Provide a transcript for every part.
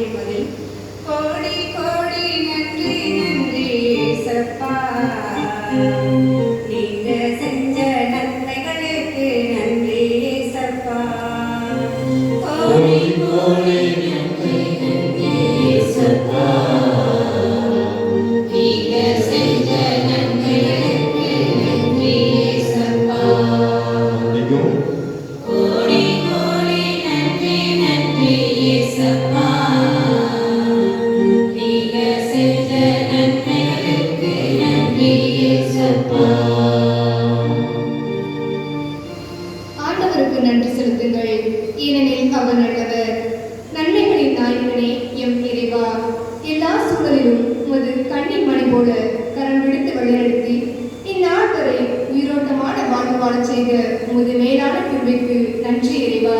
மகிழ்வதில் கோடி கோடி நன்றி நன்றி ஏசப்பா. நீங்க செஞ்ச நன்மைகளுக்கு நன்றி ஏசப்பா. கோடி கோடி ஆண்டவருக்கு நன்றி செலுத்துங்கள். ஏனெனில் அவர் நல்லவர். நன்மைகளின் நாயகனே எம் இறைவா. எல்லா சூழலிலும் உமது கண்ணின் மணி போல கரம் பிடித்து வழிநடத்தி இந்நாள் வரை உயிரோட்டமான வாழ்வு வாழச் செய்த உமது மேலான கிருபைக்கு நன்றி இறைவா.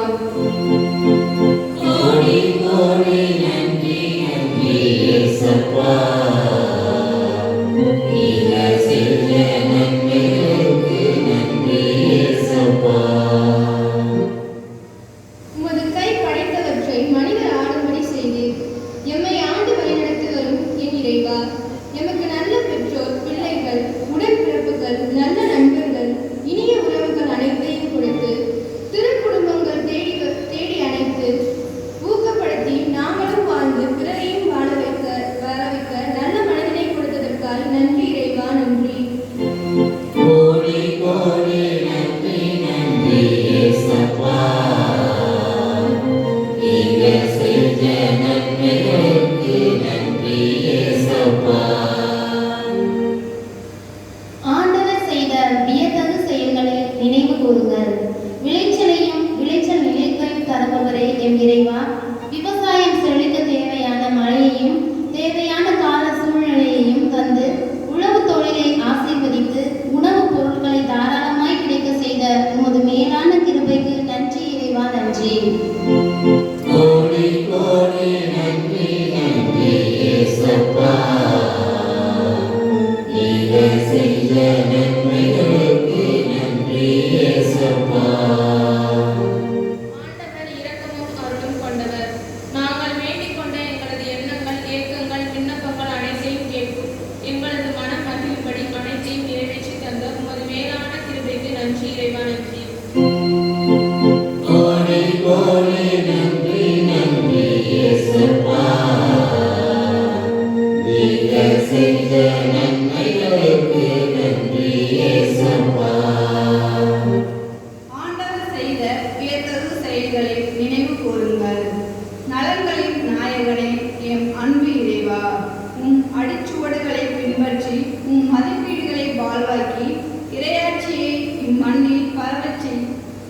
வாழ்வாக்கி இரையாட்சியை இம்மண்ணில் பரவச்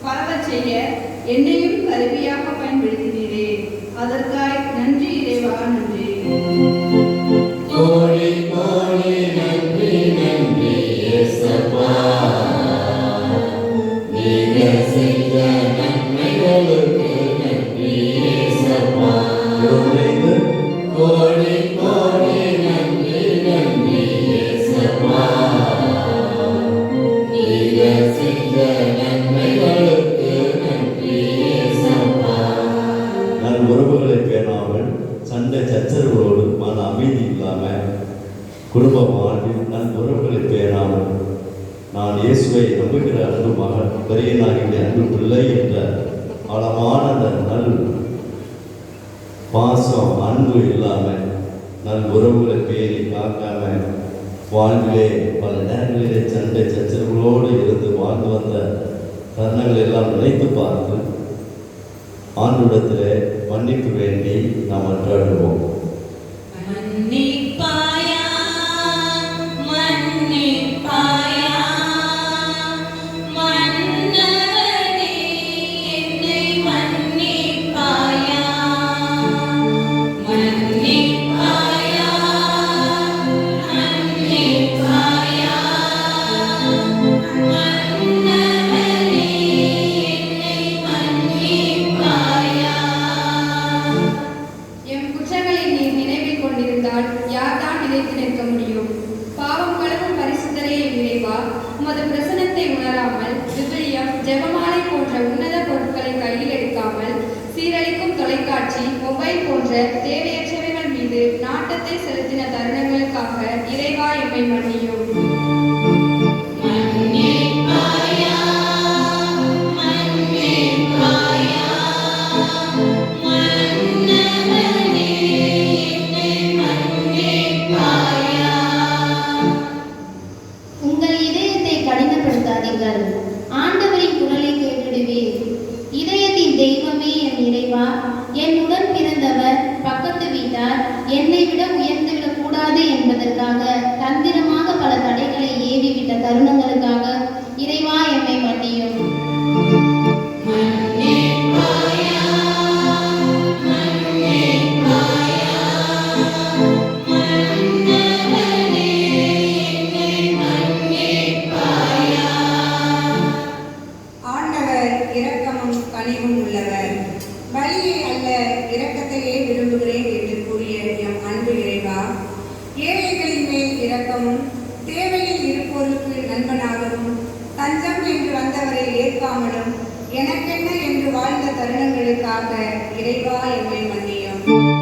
பரவச் செய்ய என்னையும் கருவியாக பயன்படுத்தினீரே. அதற்காய் சண்டை சச்சரவுகளோடு மன அமைதி இல்லாமல் குடும்ப வாழ்வில் நன் உறவுகளை பேணாமல் நான் இயேசுவை நம்புகிற அன்பு மகன் பெரியனாகிய அன்பு பிள்ளை என்ற ஆழமான அந்த நல் பாசம் அன்பு இல்லாமல் நல் உறவுகளை பேணி காக்காம வாழ்விலே பல நேரங்களிலே சண்டை சச்சரவுகளோடு இருந்து வாழ்ந்து வந்த தருணங்கள் எல்லாம் நினைத்து பார்த்து ஆண்டுடத்திலே மன்னிப்பு வேண்டி நாம் அன்றாடுவோம். மன்னிப்பாயா உமது பிரசனத்தை உணராமல் விவிலியம் ஜெபமாலை போன்ற உன்னத பொருட்களை கையில் எடுக்காமல் சீரழிக்கும் தொலைக்காட்சி மொபைல் போன்ற தேவையற்றவைகள் மீது நாட்டத்தை செலுத்தின தருணங்களுக்காக இறைவா எம்மை மன்னி என்னை விட உயர்ந்துவிடக் கூடாது என்பதற்காக தந்திரமாக பல தடைகளை ஏவிவிட்ட தருணங்களுக்காக இறைவா எம்மை மன்னியும். ஆண்டவர் இரக்கமும் கனிவும் உள்ளவர். பலியை அல்ல இரக்கத்தையே விரும்புகிறேன் என்று கூறிய எம் அன்பு இறைவா ஏழைகளின் மேல் இரக்கமும் தேவையில் இருப்போருக்கு நண்பனாகவும் தஞ்சம் என்று வந்தவரை ஏற்காமலும் எனக்கென்ன என்று வாழ்ந்த தருணங்களுக்காக இறைவா எங்களை மன்னியும்.